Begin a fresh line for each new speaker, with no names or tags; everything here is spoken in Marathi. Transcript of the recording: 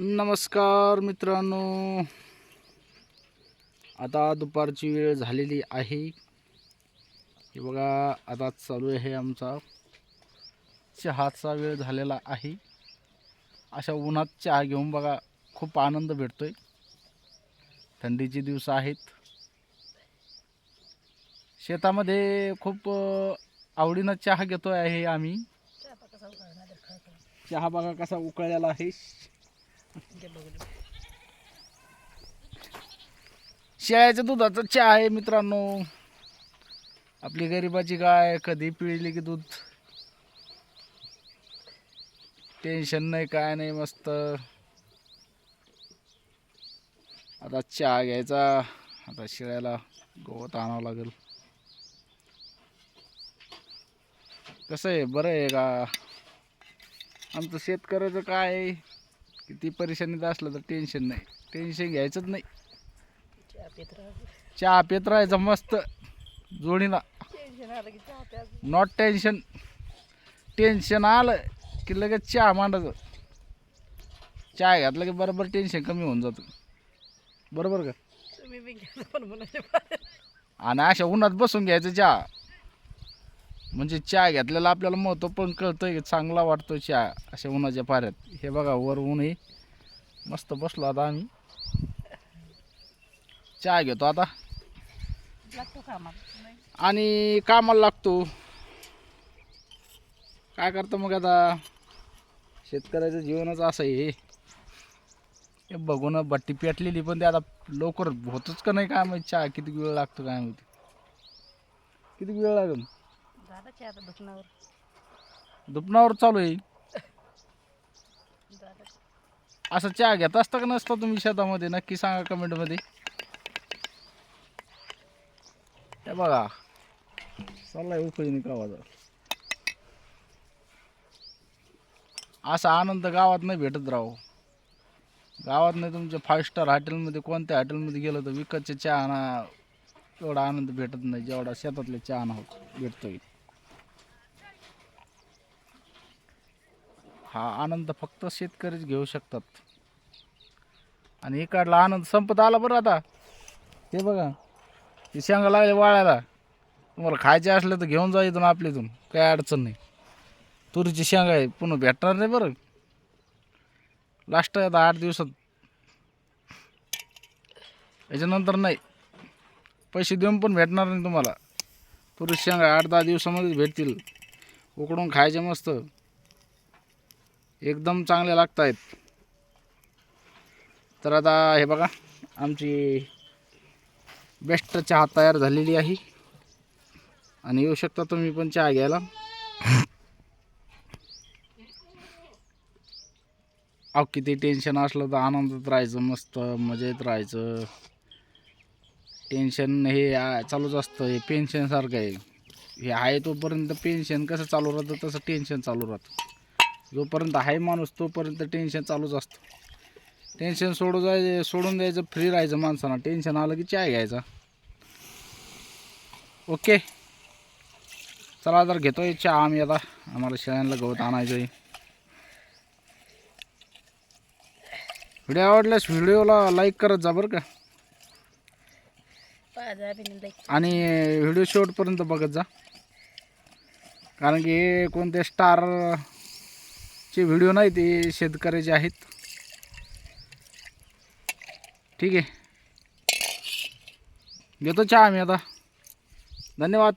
नमस्कार मित्रांनो. आता दुपारची वेळ झालेली आहे. हे बघा आता चालू आहे आमचा चहाचा वेळ झालेला आहे. अशा उन्हात चहा घेऊन बघा खूप आनंद भेटतो आहे थंडीचे दिवस आहेत. शेतामध्ये खूप आवडीनं चहा घेतो आहे आम्ही. चहा बघा कसा उकळलेला आहे. शेळ्याच्या दुधाचा चहा आहे मित्रांनो. आपली गरिबाची गाय कधी पिळली की दूध? टेन्शन नाही काय नाही मस्त. आता चहा घ्यायचा. आता शेळ्याला गवत आणावं लागेल. कसं आहे? बरं आहे का? आमचं शेतकऱ्याचं काय आहे? किती परेशानीत असलं तर टेन्शन नाही. टेन्शन घ्यायचंच नाही. चहा पेत राहायचं मस्त. जोडीला. नॉट टेन्शन टेन्शन आलं की लगेच चहा मांडायचं. चहा घातलं की बरोबर टेन्शन कमी होऊन जातं. बरोबर का? आणि अशा उन्हात बसून घ्यायचं चहा. म्हणजे चहा घेतलेला आपल्याला महत्त्व पण कळतंय की चांगला वाटतो चहा अशा उन्हाच्या पाऱ्यात. हे बघा वर ऊन आहे. मस्त बसलो आता आम्ही. चहा घेतो आता. आणि कामाला लागतो. काय करतो मग आता? शेतकऱ्याचं जीवनच असं आहे. हे बघून भट्टी पेटलेली पण ते आता लवकर होतच का नाही काय माहिती चहा किती वेळ लागतो काय माहिती? किती वेळ लागेल?
झालं की आता दुखण्यावर.
दुपणावर चालू आहे.
झालं
असं चहा घेत असता का नसता तुम्ही शेतामध्ये? नक्की सांगा कमेंटमध्ये. हे बघा. चाललाय उकळीने गावाचा असा आनंद गावात नाही भेटत राहो गावात नाही तुमच्या फाईव्ह स्टार हॉटेलमध्ये कोणत्या हॉटेलमध्ये गेलं तर विकतचे चहा ना एवढा आनंद भेटत नाही जेवढा शेतातले चहा ना भेटतोय. हा आनंद फक्त शेतकरीच घेऊ शकतात. आणि इकडला आनंद संपत आला बरं आता. हे बघा ते शेंगा लागले वाळायला. तुम्हाला खायचे असले तर घेऊन जा इथून आपल्या इथून काही अडचण नाही. तुरीची शेंगा आहे पुन्हा भेटणार नाही बरं. लास्ट आहे आता आठ दिवसात. याच्यानंतर नाही. पैसे देऊन पण भेटणार नाही तुम्हाला. तुरीची शेंगा आठ दहा दिवसामध्येच भेटतील. उकडून खायचे मस्त. एकदम चांगले लागत आहेत तर आता हे बघा आमची बेस्ट चहा तयार झालेली आहे. आणि येऊ शकता तुम्ही पण चहा घ्यायला. अहो किती टेन्शन असलं तर आनंदात राहायचं मस्त मजेत राहायचं. टेन्शन हे चालूच असतं हे पेन्शनसारखं आहे. हे आहे तोपर्यंत पेन्शन कसं चालू राहतं तसं टेन्शन चालू राहतं. जोपर्यंत आहे माणूस तोपर्यंत टेन्शन चालूच असतं. टेन्शन सोडू जाय सोडून द्यायचं फ्री राहायचं माणसांना टेन्शन आलं की चाय घ्यायचा. ओके चला तर घेतोय चहा आम्ही आता. आम्हाला शेळ्यांना गवत आणायचं आहे. व्हिडिओ आवडल्यास व्हिडिओला लाईक करत जा बरं का. आणि व्हिडिओ शेवटपर्यंत बघत जा. कारण की कोणते स्टार चे व्हिडिओ नाही ते शेतकऱ्याचे आहेत. ठीक आहे. घेतो चहा आम्ही आता. धन्यवाद.